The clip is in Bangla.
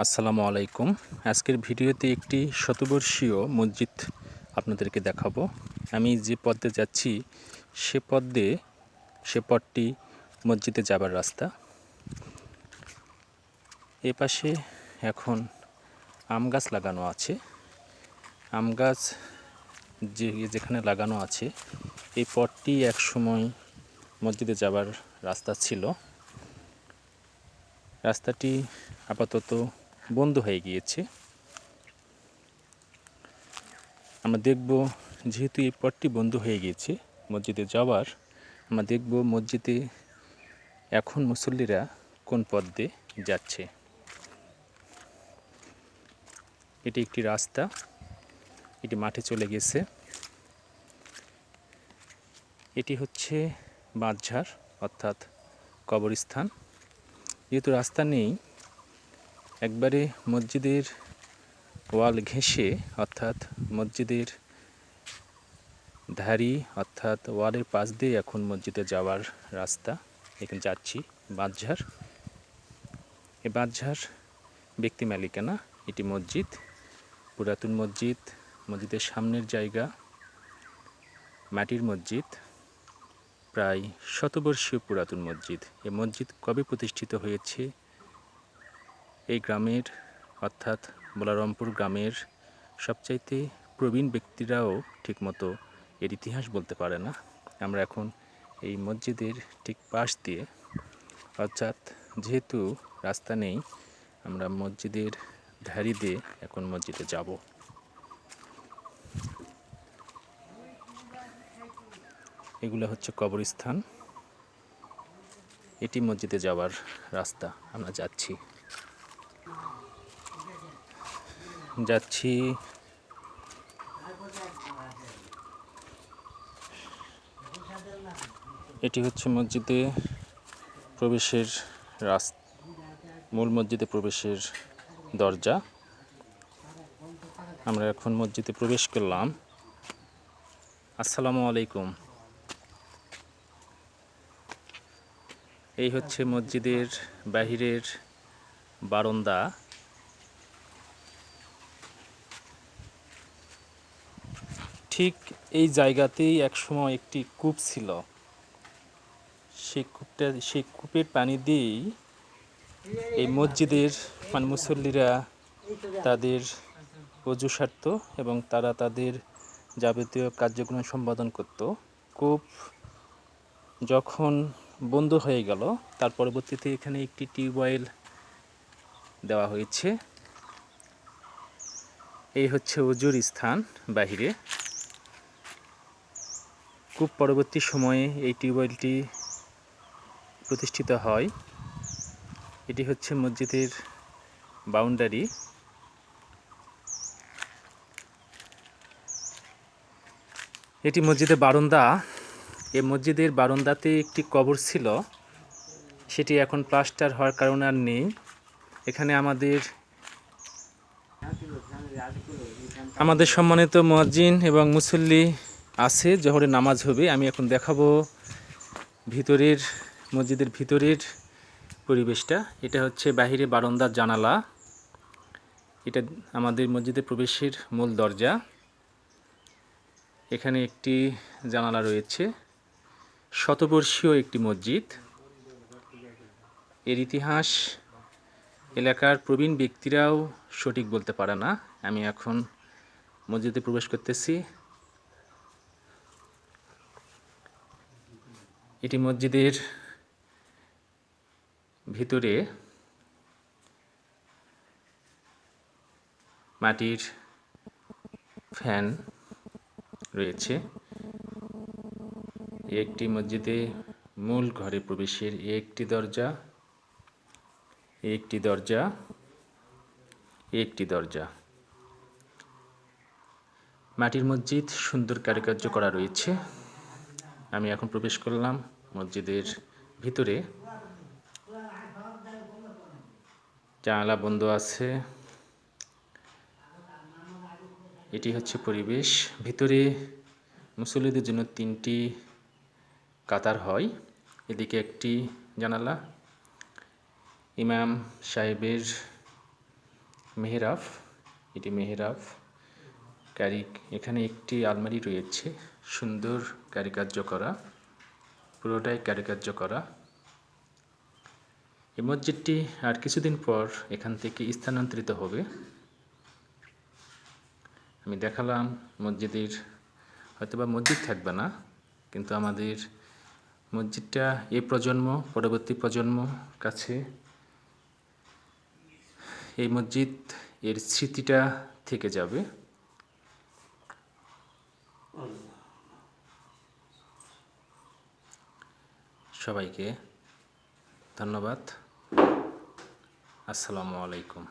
আসসালামু আলাইকুম। আজকের ভিডিওতে একটি শতবর্ষীয় মসজিদ আপনাদেরকে দেখাবো। আমি যে পথে যাচ্ছি, সে পথ দিয়ে সে পথটি মসজিদে যাবার রাস্তা। এ পাশে এখন আম গাছ লাগানো আছে। আম গাছ যে, যেখানে লাগানো আছে, এই পথটি এক সময় মসজিদে যাবার রাস্তা ছিল। রাস্তাটি আপাতত বন্ধ হয়ে গিয়েছে। আমরা দেখব যেহেতু এই পথটি বন্ধ হয়ে গিয়েছে মসজিদে যাওয়ার, আমরা দেখব মসজিদে এখন মুসল্লিরা কোন পথ দিয়ে যাচ্ছে। এটি একটি রাস্তা, এটি মাঠে চলে গেছে। এটি হচ্ছে বাঁধঝাড়, অর্থাৎ কবরস্থান। যেহেতু রাস্তা নেই একবারে মসজিদের ওয়াল ঘেঁষে, অর্থাৎ মসজিদের ধারি, অর্থাৎ ওয়ালের পাশ দিয়ে এখন মসজিদে যাওয়ার রাস্তা। এখানে যাচ্ছি বাঁধঝাড় এ বাঁধঝাড় ব্যক্তি মালিকানা, এটি মসজিদ, পুরাতন মসজিদ, মসজিদের সামনের জায়গা, মাটির মসজিদ, প্রায় শতবর্ষীয় পুরাতন মসজিদ। এ মসজিদ কবে প্রতিষ্ঠিত হয়েছে এই গ্রামের, অর্থাৎ বোলারমপুর গ্রামের সবচাইতে প্রবীণ ব্যক্তিরাও ঠিকমতো এর ইতিহাস বলতে পারে না। আমরা এখন এই মসজিদের ঠিক পাশ দিয়ে, অর্থাৎ যেহেতু রাস্তা নেই, আমরা মসজিদের ধারি দিয়ে এখন মসজিদে যাব। এগুলো হচ্ছে কবরস্থান। এটি মসজিদে যাওয়ার রাস্তা। আমরা যাচ্ছি। যাচ্ছি। এটি হচ্ছে মসজিদে প্রবেশের রাস, মূল মসজিদে প্রবেশের দরজা। আমরা এখন মসজিদে প্রবেশ করলাম। আসসালামু আলাইকুম। এই হচ্ছে মসজিদের বাহিরের বারন্দা। ঠিক এই জায়গাতেই একসময় একটি কূপ ছিল। সেই কূপটা, সেই কূপের পানি দিয়েই এই মসজিদের মানে মুসল্লিরা তাদের অজু এবং তারা তাদের যাবতীয় কার্যক্রম সম্পাদন করত। কূপ যখন বন্ধ হয়ে গেল, তার পরবর্তীতে এখানে একটি টিউবওয়েল দেওয়া হয়েছে। এই হচ্ছে অজুর স্থান বাহিরে। খুব পরবর্তী সময়ে এই টিউবওয়েলটি প্রতিষ্ঠিত হয়। এটি হচ্ছে মসজিদের বাউন্ডারি। এটি মসজিদের বারন্দা। এই মসজিদের বারন্দাতে একটি কবর ছিল। সেটি এখন প্লাস্টার হওয়ার কারণে আর নেই। এখানে আমাদের আমাদের সম্মানিত মহাজিন এবং মুসল্লি আছে জহরে নামাজ হবে। আমি এখন দেখাবো ভিতরের, মসজিদের ভিতরের পরিবেশটা। এটা হচ্ছে বাহিরে বারন্দার জানালা। এটা আমাদের মসজিদের প্রবেশের মূল দরজা। এখানে একটি জানালা রয়েছে। শতবর্ষীয় একটি মসজিদ। এর ইতিহাস এলাকার প্রবীণ ব্যক্তিরাও সঠিক বলতে পারে না। আমি এখন মসজিদে প্রবেশ করতেছি। এটি মসজিদের ভিতরে মাটির ফ্যান রয়েছে। একটি মসজিদে মূল ঘরে প্রবেশের একটি দরজা একটি দরজা একটি দরজা। মাটির মসজিদ সুন্দর কারুকার্য করা রয়েছে। আমি এখন প্রবেশ করলাম মসজিদের ভিতরে। জানালা বন্ধ আছে। এটি হচ্ছে পরিবেশ। ভিতরে মুসল্লিদের জন্য তিনটি কাতার হয়। এদিকে একটি জানালা ইমাম সাহেবের মেহরাব, এটি মেহরাব কারি এখানে একটি আলমারি রয়েছে, সুন্দর কারিকার্য করা, পুরোটাই কারিকার্য করা। এই মসজিদটি আর কিছুদিন পর এখান থেকে স্থানান্তরিত হবে। আমি দেখালাম মসজিদের, হয়তোবা মসজিদ থাকবে না, কিন্তু আমাদের মসজিদটা এই প্রজন্ম, পরবর্তী প্রজন্ম কাছে এই মসজিদ এর স্মৃতিটা থেকে যাবে। সবাইকে ধন্যবাদ। আসসালামু আলাইকুম।